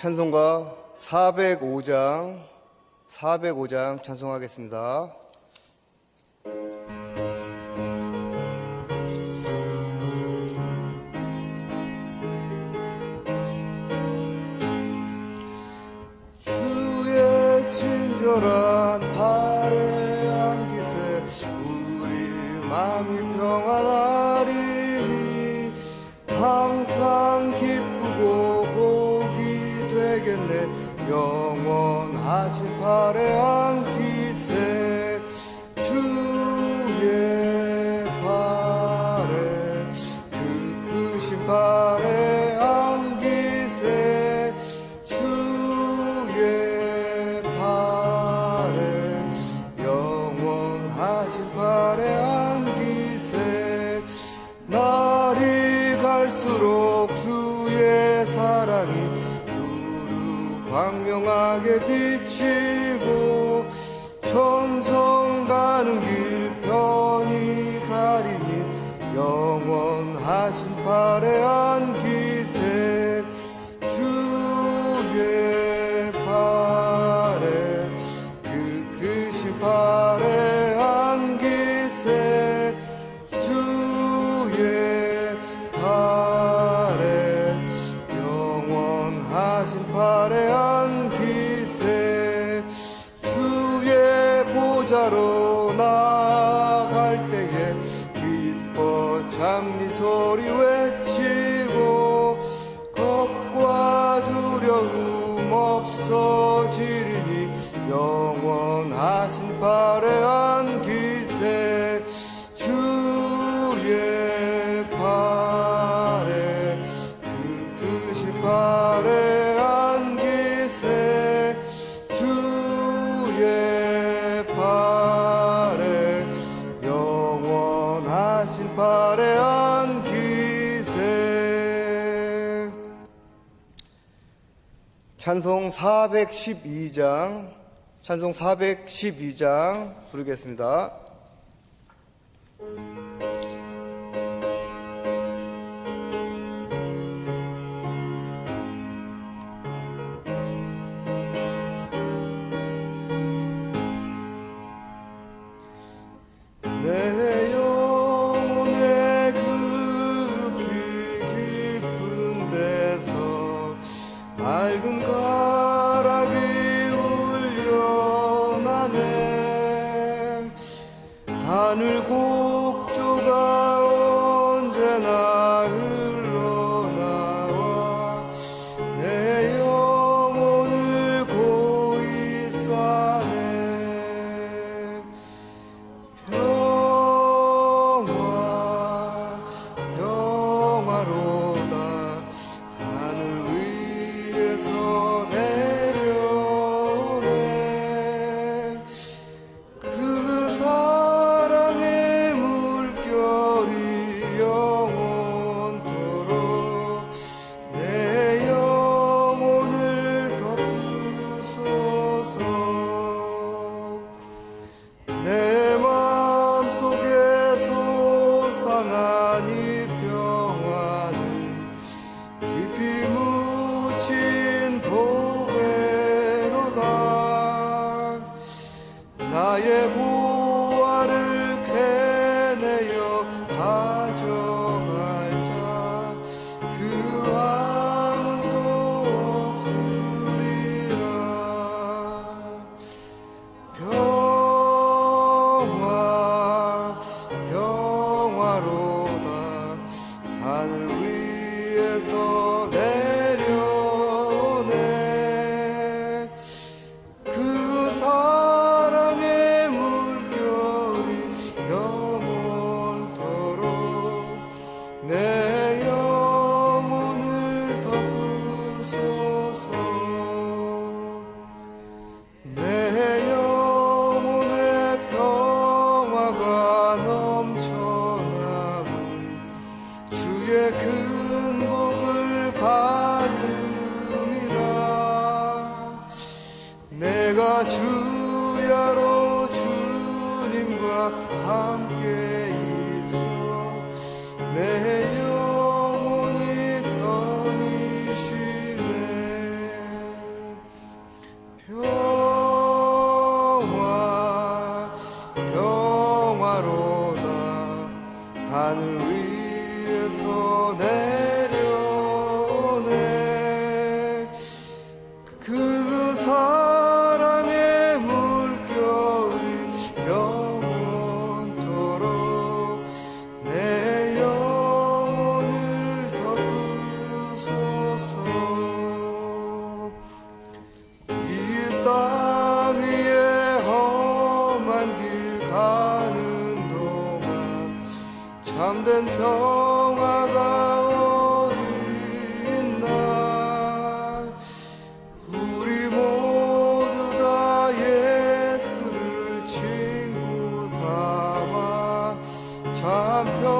찬송가 405장 405장 찬송하겠습니다. parece. 찬송 412장 찬송 412장 부르겠습니다. come.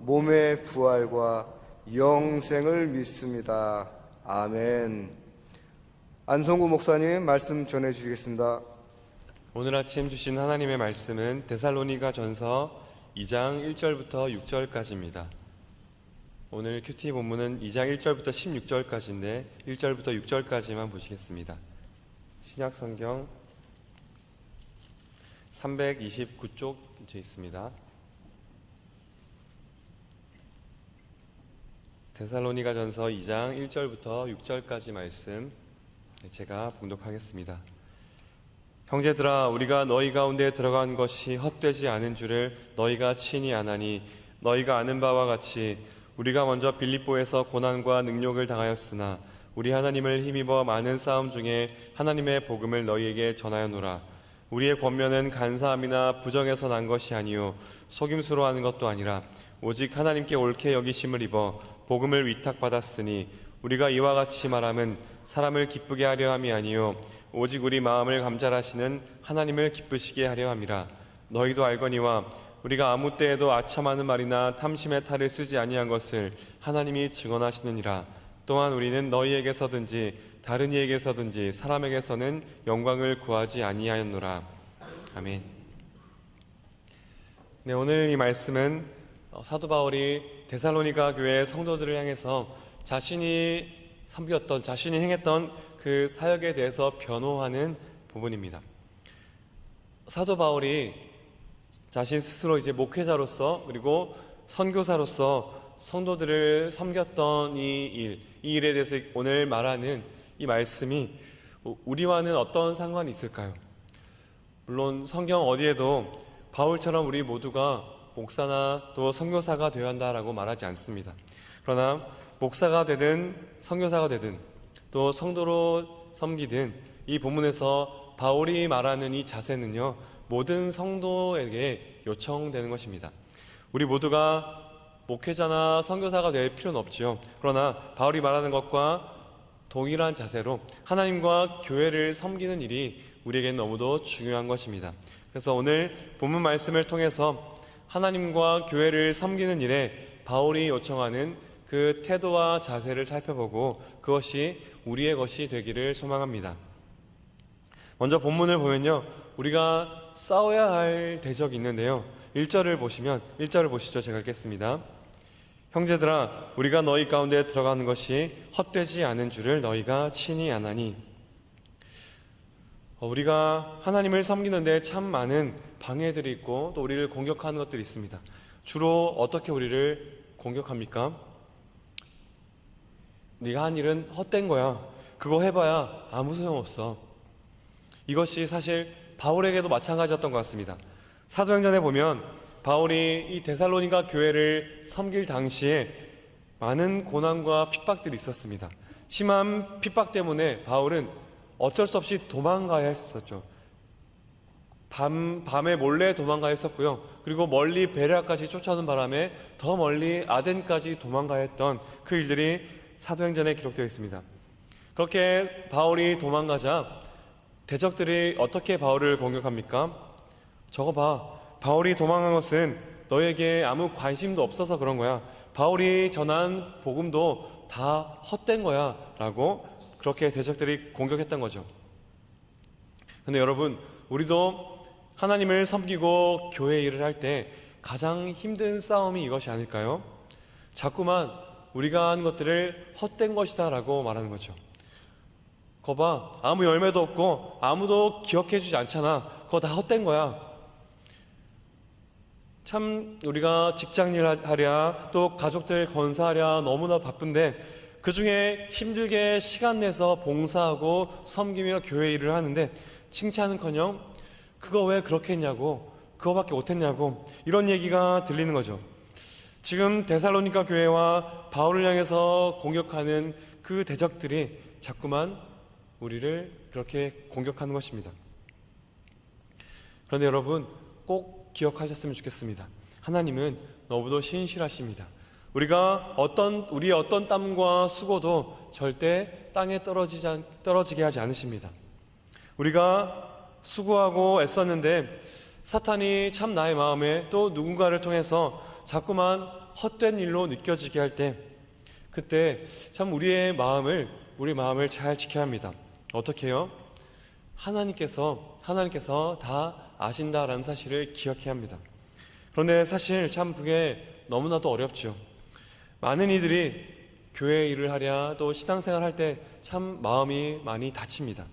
몸의 부활과 영생을 믿습니다. 아멘. 안성구 목사님 말씀 전해 주시겠습니다. 오늘 아침 주신 하나님의 말씀은 데살로니가 전서 2장 1절부터 6절까지입니다. 오늘 큐티 본문은 2장 1절부터 16절까지인데 1절부터 6절까지만 보시겠습니다. 신약 성경 329쪽에 있습니다. 데살로니가 전서 2장 1절부터 6절까지 말씀 제가 봉독하겠습니다. 형제들아 우리가 너희 가운데 들어간 것이 헛되지 않은 줄을 너희가 친히 아나니 너희가 아는 바와 같이 우리가 먼저 빌립보에서 고난과 능욕을 당하였으나 우리 하나님을 힘입어 많은 싸움 중에 하나님의 복음을 너희에게 전하였노라 우리의 권면은 간사함이나 부정에서 난 것이 아니요 속임수로 하는 것도 아니라 오직 하나님께 옳게 여기심을 입어 복음을 위탁받았으니 우리가 이와 같이 말함은 사람을 기쁘게 하려 함이 아니요 오직 우리 마음을 감찰하시는 하나님을 기쁘시게 하려 함이라. 너희도 알거니와 우리가 아무 때에도 아첨하는 말이나 탐심의 탈을 쓰지 아니한 것을 하나님이 증언하시느니라. 또한 우리는 너희에게서든지 다른 이에게서든지 사람에게서는 영광을 구하지 아니하였노라. 아멘. 네 오늘 이 말씀은 어, 사도 바울이 데살로니가 교회 성도들을 향해서 자신이 섬겼던 자신이 행했던 그 사역에 대해서 변호하는 부분입니다. 사도 바울이 자신 스스로 이제 목회자로서 그리고 선교사로서 성도들을 섬겼던 이 일, 이 일에 대해서 오늘 말하는 이 말씀이 우리와는 어떤 상관이 있을까요? 물론 성경 어디에도 바울처럼 우리 모두가 목사나 또 선교사가 되어야 한다라고 말하지 않습니다. 그러나 목사가 되든 선교사가 되든 또 성도로 섬기든 이 본문에서 바울이 말하는 이 자세는요 모든 성도에게 요청되는 것입니다. 우리 모두가 목회자나 선교사가 될 필요는 없지요. 그러나 바울이 말하는 것과 동일한 자세로 하나님과 교회를 섬기는 일이 우리에게는 너무도 중요한 것입니다. 그래서 오늘 본문 말씀을 통해서 하나님과 교회를 섬기는 일에 바울이 요청하는 그 태도와 자세를 살펴보고 그것이 우리의 것이 되기를 소망합니다. 먼저 본문을 보면요. 우리가 싸워야 할 대적이 있는데요. 1절을 보시면 1절을 보시죠. 제가 읽겠습니다. 형제들아 우리가 너희 가운데 들어가는 것이 헛되지 않은 줄을 너희가 친히 아나니 어, 우리가 하나님을 섬기는데 참 많은 방해들이 있고 또 우리를 공격하는 것들이 있습니다. 주로 어떻게 우리를 공격합니까? 네가 한 일은 헛된 거야. 그거 해봐야 아무 소용없어. 이것이 사실 바울에게도 마찬가지였던 것 같습니다. 사도행전에 보면 바울이 이 데살로니가 교회를 섬길 당시에 많은 고난과 핍박들이 있었습니다. 심한 핍박 때문에 바울은 어쩔 수 없이 도망가야 했었죠. 밤, 밤에 몰래 도망가야 했었고요. 그리고 멀리 베레아까지 쫓아오는 바람에 더 멀리 아덴까지 도망가야 했던 그 일들이 사도행전에 기록되어 있습니다. 그렇게 바울이 도망가자 대적들이 어떻게 바울을 공격합니까? 저거 봐. 바울이 도망간 것은 너에게 아무 관심도 없어서 그런 거야. 바울이 전한 복음도 다 헛된 거야. 라고 그렇게 대적들이 공격했던 거죠. 근데 여러분, 우리도 하나님을 섬기고 교회 일을 할 때 가장 힘든 싸움이 이것이 아닐까요? 자꾸만 우리가 하는 것들을 헛된 것이다라고 말하는 거죠. 거봐, 아무 열매도 없고 아무도 기억해 주지 않잖아. 그거 다 헛된 거야. 참 우리가 직장 일 하랴 또 가족들 건사하랴 너무나 바쁜데 그 중에 힘들게 시간 내서 봉사하고 섬기며 교회 일을 하는데 칭찬은커녕 그거 왜 그렇게 했냐고 그거밖에 못했냐고 이런 얘기가 들리는 거죠. 지금 데살로니가 교회와 바울을 향해서 공격하는 그 대적들이 자꾸만 우리를 그렇게 공격하는 것입니다. 그런데 여러분 꼭 기억하셨으면 좋겠습니다. 하나님은 너무도 신실하십니다. 우리가 어떤 우리의 어떤 땀과 수고도 절대 땅에 떨어지지 않- 떨어지게 하지 않으십니다. 우리가 수고하고 애썼는데 사탄이 참 나의 마음에 또 누군가를 통해서 자꾸만 헛된 일로 느껴지게 할 때 그때 참 우리의 마음을 우리 마음을 잘 지켜야 합니다. 어떻게요? 하나님께서 하나님께서 다 아신다라는 사실을 기억해야 합니다. 그런데 사실 참 그게 너무나도 어렵죠. 많은 이들이 교회 일을 하랴 또 신앙생활 할 때 참 마음이 많이 다칩니다.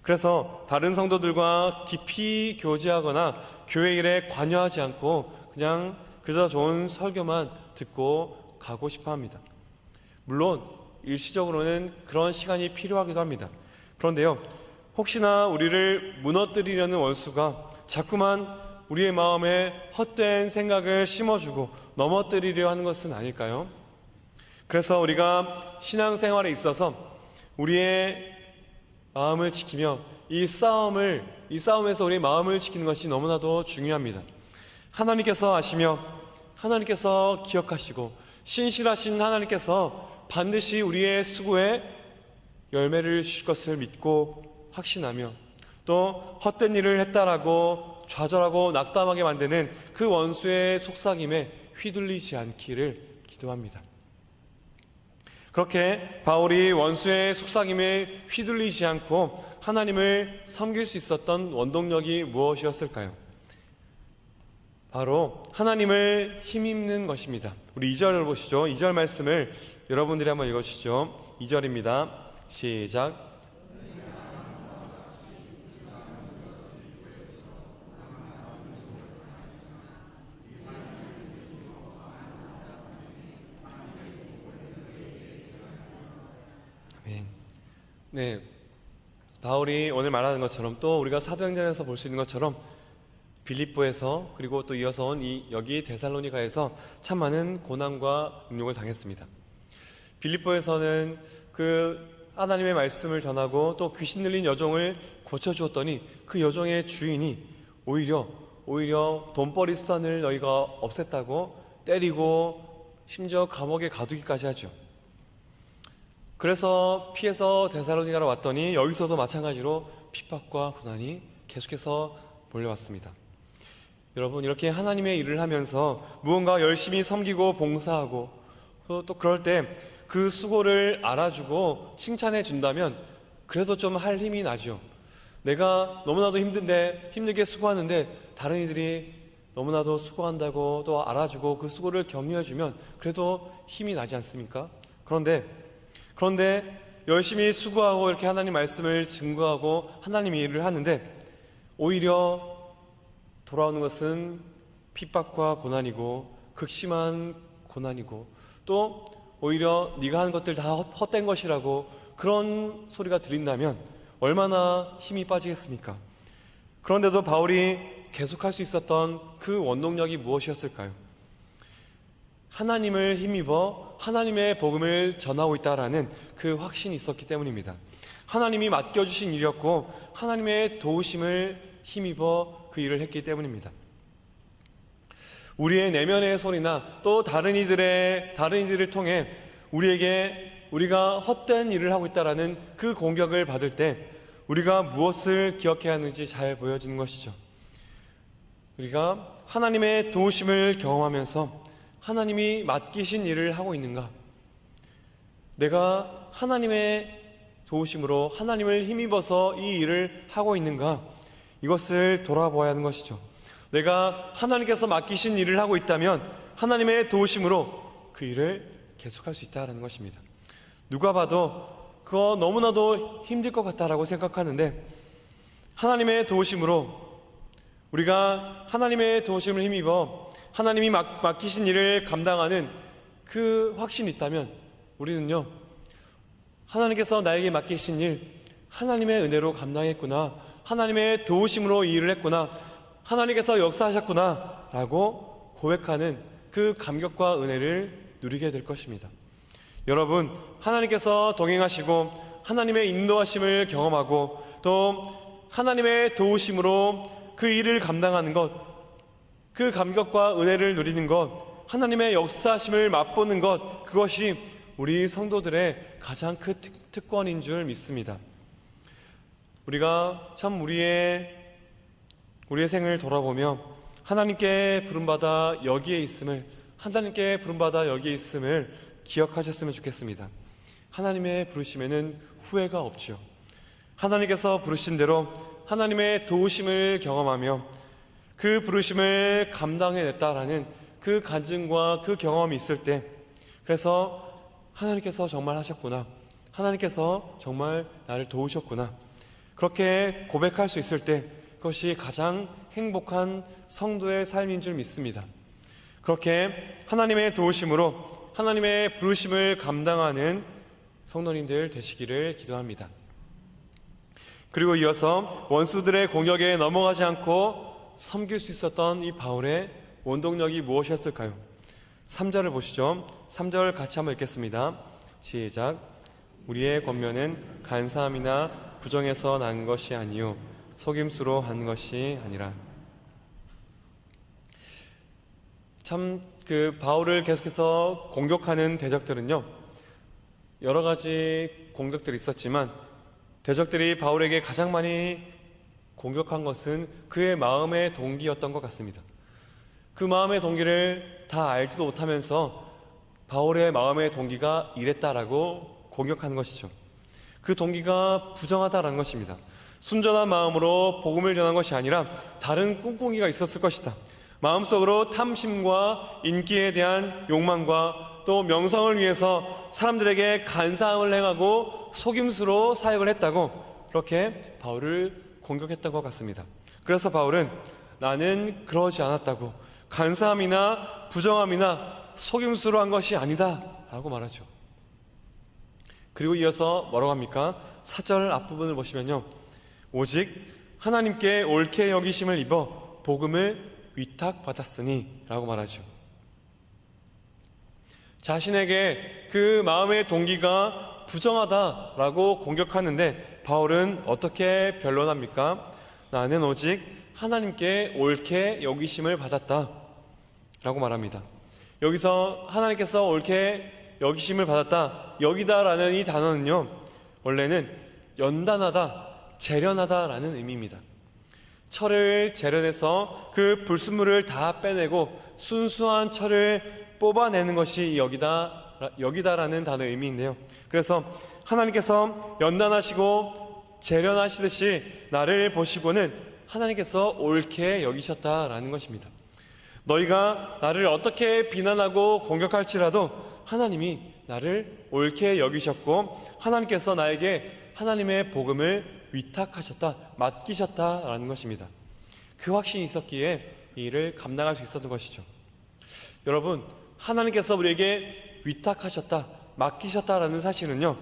그래서 다른 성도들과 깊이 교제하거나 교회 일에 관여하지 않고 그냥 그저 좋은 설교만 듣고 가고 싶어 합니다. 물론 일시적으로는 그런 시간이 필요하기도 합니다. 그런데요, 혹시나 우리를 무너뜨리려는 원수가 자꾸만 우리의 마음에 헛된 생각을 심어주고 넘어뜨리려 하는 것은 아닐까요? 그래서 우리가 신앙생활에 있어서 우리의 마음을 지키며 이 싸움을 이 싸움에서 우리의 마음을 지키는 것이 너무나도 중요합니다. 하나님께서 아시며 하나님께서 기억하시고 신실하신 하나님께서 반드시 우리의 수고에 열매를 주실 것을 믿고 확신하며 또 헛된 일을 했다라고 좌절하고 낙담하게 만드는 그 원수의 속삭임에 휘둘리지 않기를 기도합니다. 그렇게 바울이 원수의 속삭임에 휘둘리지 않고 하나님을 섬길 수 있었던 원동력이 무엇이었을까요? 바로 하나님을 힘입는 것입니다. 우리 2절을 보시죠. 2절 말씀을 여러분들이 한번 읽어주시죠. 2절입니다. 시작. 네. 바울이 오늘 말하는 것처럼 또 우리가 사도행전에서 볼 수 있는 것처럼 빌립보에서 그리고 또 이어서 온 이 여기 데살로니가에서 참 많은 고난과 능력을 당했습니다. 빌립보에서는 그 하나님의 말씀을 전하고 또 귀신 들린 여종을 고쳐 주었더니 그 여종의 주인이 오히려 오히려 돈벌이 수단을 너희가 없앴다고 때리고 심지어 감옥에 가두기까지 하죠. 그래서 피해서 데살로니가로 왔더니 여기서도 마찬가지로 핍박과 고난이 계속해서 몰려왔습니다. 여러분 이렇게 하나님의 일을 하면서 무언가 열심히 섬기고 봉사하고 또, 또 그럴 때 그 수고를 알아주고 칭찬해 준다면 그래도 좀 할 힘이 나죠. 내가 너무나도 힘든데 힘들게 수고하는데 다른 이들이 너무나도 수고한다고 또 알아주고 그 수고를 격려해 주면 그래도 힘이 나지 않습니까? 그런데 그런데 열심히 수고하고 이렇게 하나님 말씀을 증거하고 하나님 일을 하는데 오히려 돌아오는 것은 핍박과 고난이고 극심한 고난이고 또 오히려 네가 하는 것들 다 헛- 헛된 것이라고 그런 소리가 들린다면 얼마나 힘이 빠지겠습니까? 그런데도 바울이 계속할 수 있었던 그 원동력이 무엇이었을까요? 하나님을 힘입어 하나님의 복음을 전하고 있다라는 그 확신이 있었기 때문입니다. 하나님이 맡겨주신 일이었고 하나님의 도우심을 힘입어 그 일을 했기 때문입니다. 우리의 내면의 소리나 또 다른 이들의 다른 이들을 통해 우리에게 우리가 헛된 일을 하고 있다라는 그 공격을 받을 때 우리가 무엇을 기억해야 하는지 잘 보여지는 것이죠. 우리가 하나님의 도우심을 경험하면서 하나님이 맡기신 일을 하고 있는가? 내가 하나님의 도우심으로 하나님을 힘입어서 이 일을 하고 있는가? 이것을 돌아보아야 하는 것이죠. 내가 하나님께서 맡기신 일을 하고 있다면 하나님의 도우심으로 그 일을 계속할 수 있다라는 것입니다. 누가 봐도 그거 너무나도 힘들 것 같다라고 생각하는데 하나님의 도우심으로 우리가 하나님의 도우심을 힘입어 하나님이 맡, 맡기신 일을 감당하는 그 확신이 있다면 우리는요 하나님께서 나에게 맡기신 일 하나님의 은혜로 감당했구나 하나님의 도우심으로 이 일을 했구나 하나님께서 역사하셨구나 라고 고백하는 그 감격과 은혜를 누리게 될 것입니다. 여러분 하나님께서 동행하시고 하나님의 인도하심을 경험하고 또 하나님의 도우심으로 그 일을 감당하는 것, 그 감격과 은혜를 누리는 것, 하나님의 역사하심을 맛보는 것, 그것이 우리 성도들의 가장 큰 특- 특권인 줄 믿습니다. 우리가 참 우리의 우리의 생을 돌아보며 하나님께 부름받아 여기에 있음을 하나님께 부름받아 여기에 있음을 기억하셨으면 좋겠습니다. 하나님의 부르심에는 후회가 없죠. 하나님께서 부르신 대로 하나님의 도우심을 경험하며 그 부르심을 감당해냈다라는 그 간증과 그 경험이 있을 때 그래서 하나님께서 정말 하셨구나. 하나님께서 정말 나를 도우셨구나. 그렇게 고백할 수 있을 때 그것이 가장 행복한 성도의 삶인 줄 믿습니다. 그렇게 하나님의 도우심으로 하나님의 부르심을 감당하는 성도님들 되시기를 기도합니다. 그리고 이어서 원수들의 공격에 넘어가지 않고 섬길 수 있었던 이 바울의 원동력이 무엇이었을까요? 3절을 보시죠. 3절 같이 한번 읽겠습니다. 시작. 우리의 권면은 간사함이나 부정에서 난 것이 아니요 속임수로 한 것이 아니라 참 그 바울을 계속해서 공격하는 대적들은요 여러 가지 공격들이 있었지만 대적들이 바울에게 가장 많이 공격한 것은 그의 마음의 동기였던 것 같습니다. 그 마음의 동기를 다 알지도 못하면서 바울의 마음의 동기가 이랬다라고 공격하는 것이죠. 그 동기가 부정하다라는 것입니다. 순전한 마음으로 복음을 전한 것이 아니라 다른 꿍꿍이가 있었을 것이다. 마음속으로 탐심과 인기에 대한 욕망과 또 명성을 위해서 사람들에게 간사함을 행하고 속임수로 사역을 했다고 그렇게 바울을 공격했던 것 같습니다. 그래서 바울은 나는 그러지 않았다고 간사함이나 부정함이나 속임수로 한 것이 아니다 라고 말하죠. 그리고 이어서 뭐라고 합니까? 사절 앞부분을 보시면요. 오직 하나님께 옳게 여기심을 입어 복음을 위탁받았으니 라고 말하죠. 자신에게 그 마음의 동기가 부정하다라고 공격하는데 바울은 어떻게 변론합니까? 나는 오직 하나님께 옳게 여기심을 받았다 라고 말합니다. 여기서 하나님께서 옳게 여기심을 받았다 여기다라는 이 단어는요 원래는 연단하다 재련하다라는 의미입니다. 철을 재련해서 그 불순물을 다 빼내고 순수한 철을 뽑아내는 것이 여기다 여기다라는 단어의 의미인데요. 그래서 하나님께서 연단하시고 재련하시듯이 나를 보시고는 하나님께서 옳게 여기셨다라는 것입니다. 너희가 나를 어떻게 비난하고 공격할지라도 하나님이 나를 옳게 여기셨고 하나님께서 나에게 하나님의 복음을 위탁하셨다, 맡기셨다라는 것입니다. 그 확신이 있었기에 이 일을 감당할 수 있었던 것이죠. 여러분, 하나님께서 우리에게 위탁하셨다, 맡기셨다라는 사실은요,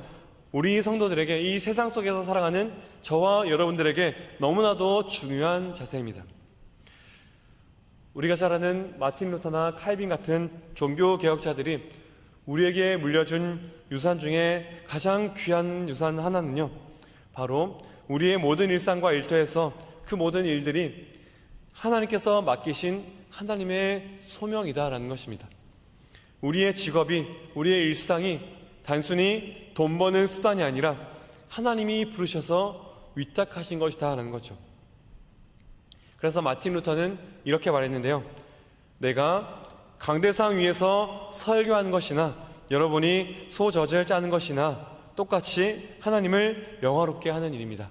우리 성도들에게 이 세상 속에서 살아가는 저와 여러분들에게 너무나도 중요한 자세입니다. 우리가 잘 아는 마틴 루터나 칼빈 같은 종교 개혁자들이 우리에게 물려준 유산 중에 가장 귀한 유산 하나는요, 바로 우리의 모든 일상과 일터에서 그 모든 일들이 하나님께서 맡기신 하나님의 소명이다라는 것입니다. 우리의 직업이, 우리의 일상이 단순히 돈 버는 수단이 아니라 하나님이 부르셔서 위탁하신 것이다라는 거죠. 그래서 마틴 루터는 이렇게 말했는데요. 내가 강대상 위에서 설교하는 것이나 여러분이 소저절 짜는 것이나 똑같이 하나님을 영화롭게 하는 일입니다.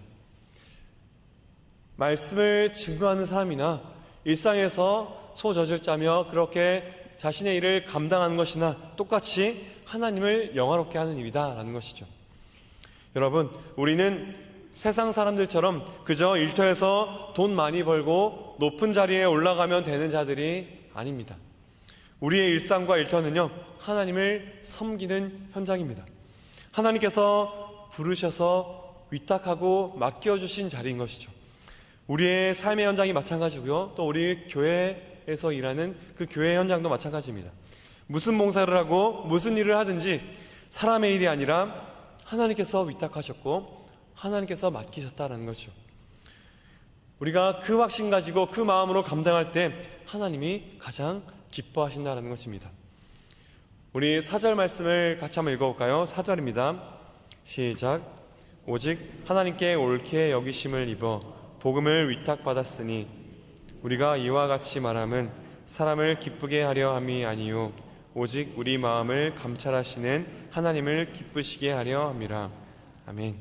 말씀을 증거하는 사람이나 일상에서 소저절 짜며 그렇게 자신의 일을 감당하는 것이나 똑같이 하나님을 영화롭게 하는 일이다라는 것이죠. 여러분, 우리는 세상 사람들처럼 그저 일터에서 돈 많이 벌고 높은 자리에 올라가면 되는 자들이 아닙니다. 우리의 일상과 일터는요, 하나님을 섬기는 현장입니다. 하나님께서 부르셔서 위탁하고 맡겨주신 자리인 것이죠. 우리의 삶의 현장이 마찬가지고요. 또 우리 교회 에서 일하는 그 교회 현장도 마찬가지입니다. 무슨 봉사를 하고 무슨 일을 하든지 사람의 일이 아니라 하나님께서 위탁하셨고 하나님께서 맡기셨다라는 거죠. 우리가 그 확신 가지고 그 마음으로 감당할 때 하나님이 가장 기뻐하신다라는 것입니다. 우리 사절 말씀을 같이 한번 읽어볼까요? 사절입니다. 시작. 오직 하나님께 옳게 여기심을 입어 복음을 위탁받았으니 우리가 이와 같이 말함은 사람을 기쁘게 하려 함이 아니요 오직 우리 마음을 감찰하시는 하나님을 기쁘시게 하려 함이라. 아멘.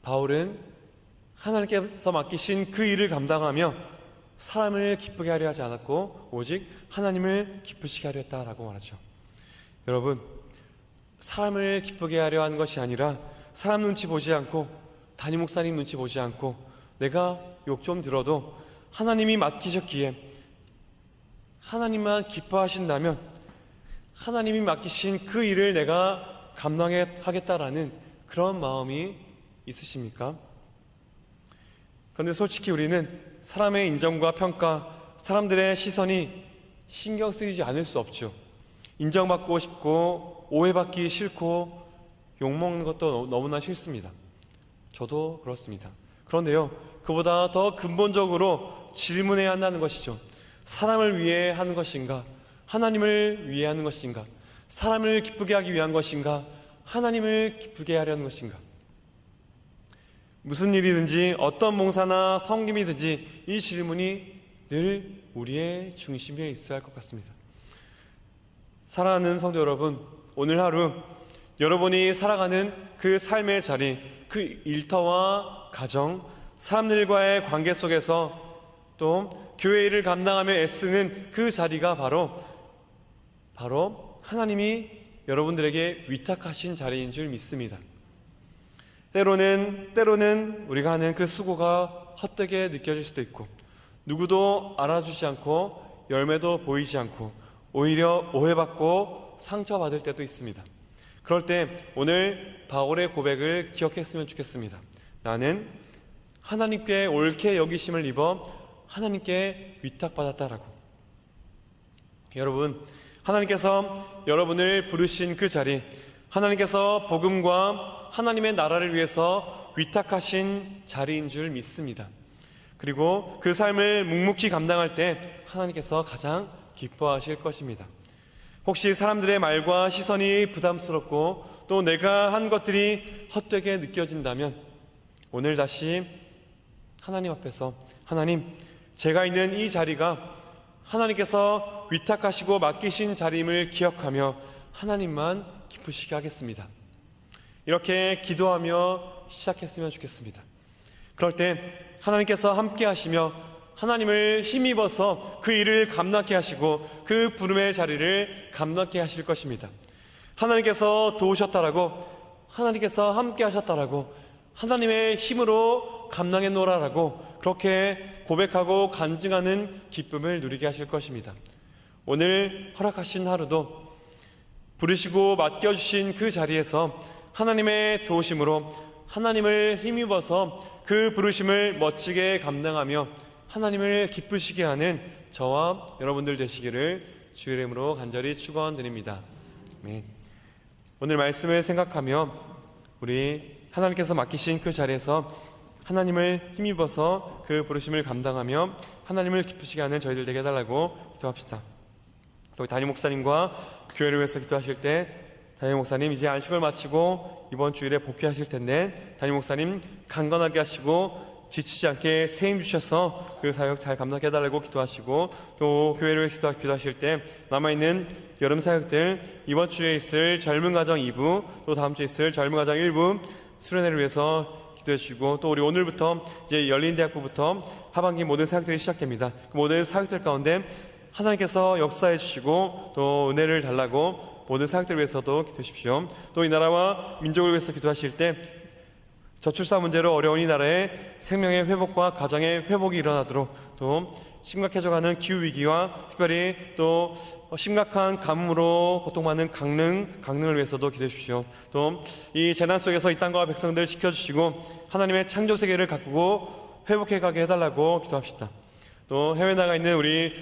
바울은 하나님께서 맡기신 그 일을 감당하며 사람을 기쁘게 하려 하지 않았고 오직 하나님을 기쁘시게 하려 했다라고 말하죠. 여러분, 사람을 기쁘게 하려 하는 것이 아니라 사람 눈치 보지 않고 담임 목사님 눈치 보지 않고 내가 욕 좀 들어도 하나님이 맡기셨기에 하나님만 기뻐하신다면 하나님이 맡기신 그 일을 내가 감당하겠다라는 그런 마음이 있으십니까? 그런데 솔직히 우리는 사람의 인정과 평가, 사람들의 시선이 신경 쓰이지 않을 수 없죠. 인정받고 싶고, 오해받기 싫고, 욕먹는 것도 너무나 싫습니다. 저도 그렇습니다. 그런데요, 그보다 더 근본적으로 질문해야 한다는 것이죠. 사람을 위해 하는 것인가? 하나님을 위해 하는 것인가? 사람을 기쁘게 하기 위한 것인가? 하나님을 기쁘게 하려는 것인가? 무슨 일이든지 어떤 봉사나 성김이든지 이 질문이 늘 우리의 중심에 있어야 할 것 같습니다. 사랑하는 성도 여러분, 오늘 하루 여러분이 살아가는 그 삶의 자리, 그 일터와 가정, 사람들과의 관계 속에서 또 교회 일을 감당하며 애쓰는 그 자리가 바로 바로 하나님이 여러분들에게 위탁하신 자리인 줄 믿습니다. 때로는 때로는 우리가 하는 그 수고가 헛되게 느껴질 수도 있고 누구도 알아주지 않고 열매도 보이지 않고 오히려 오해받고 상처받을 때도 있습니다. 그럴 때 오늘 바울의 고백을 기억했으면 좋겠습니다. 나는 하나님께 옳게 여기심을 입어 하나님께 위탁받았다라고. 여러분, 하나님께서 여러분을 부르신 그 자리, 하나님께서 복음과 하나님의 나라를 위해서 위탁하신 자리인 줄 믿습니다. 그리고 그 삶을 묵묵히 감당할 때 하나님께서 가장 기뻐하실 것입니다. 혹시 사람들의 말과 시선이 부담스럽고 또 내가 한 것들이 헛되게 느껴진다면 오늘 다시 하나님 앞에서 하나님, 제가 있는 이 자리가 하나님께서 위탁하시고 맡기신 자리임을 기억하며 하나님만 기쁘시게 하겠습니다. 이렇게 기도하며 시작했으면 좋겠습니다. 그럴 때 하나님께서 함께 하시며 하나님을 힘입어서 그 일을 감당케 하시고 그 부름의 자리를 감당케 하실 것입니다. 하나님께서 도우셨다라고 하나님께서 함께 하셨다라고 하나님의 힘으로 감당해 놓으라라고 그렇게 고백하고 간증하는 기쁨을 누리게 하실 것입니다. 오늘 허락하신 하루도 부르시고 맡겨주신 그 자리에서 하나님의 도우심으로 하나님을 힘입어서 그 부르심을 멋지게 감당하며 하나님을 기쁘시게 하는 저와 여러분들 되시기를 주의 이름으로 간절히 축원드립니다. 오늘 말씀을 생각하며 우리 하나님께서 맡기신 그 자리에서 하나님을 힘입어서 그 부르심을 감당하며 하나님을 기쁘시게 하는 저희들 되게 해달라고 기도합시다. 또 담임 목사님과 교회를 위해서 기도하실 때 담임 목사님 이제 안식을 마치고 이번 주일에 복귀하실 텐데 담임 목사님 강건하게 하시고 지치지 않게 세임 주셔서 그 사역 잘 감당해 달라고 기도하시고 또 교회를 위해서 기도- 기도하실 때 남아있는 여름 사역들 이번 주에 있을 젊은 가정 2부 또 다음 주에 있을 젊은 가정 1부 수련회를 위해서 기도해 주시고 또 우리 오늘부터 이제 열린 대학부부터 하반기 모든 사역들이 시작됩니다. 그 모든 사역들 가운데 하나님께서 역사해 주시고 또 은혜를 달라고 모든 사역들을 위해서도 기도해 주십시오. 또 이 나라와 민족을 위해서 기도하실 때 저출산 문제로 어려운 이 나라에 생명의 회복과 가정의 회복이 일어나도록 또 심각해져가는 기후 위기와 특별히 또 심각한 가뭄으로 고통받는 강릉 강릉을 위해서도 기도해 주십시오. 또 이 재난 속에서 이 땅과 백성들 지켜주시고 하나님의 창조 세계를 가꾸고 회복해 가게 해달라고 기도합시다. 또 해외 나가 있는 우리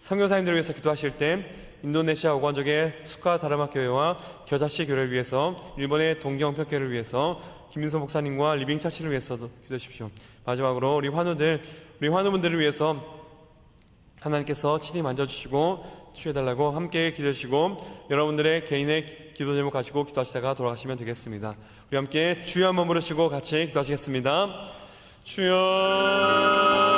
선교사님들을 위해서 기도하실 때 인도네시아 오관족의 수카 다르마 교회와 겨자씨 교회를 위해서 일본의 동경 평교를 위해서 김민서 목사님과 리빙 차치를 위해서도 기도해 주십시오. 마지막으로 우리 환우들 우리 환우분들을 위해서 하나님께서 친히 만져주시고 치유해달라고 함께 기도해주시고 여러분들의 개인의 기도 제목 가지고 기도하시다가 돌아가시면 되겠습니다. 우리 함께 주여 한번 부르시고 같이 기도하시겠습니다. 주여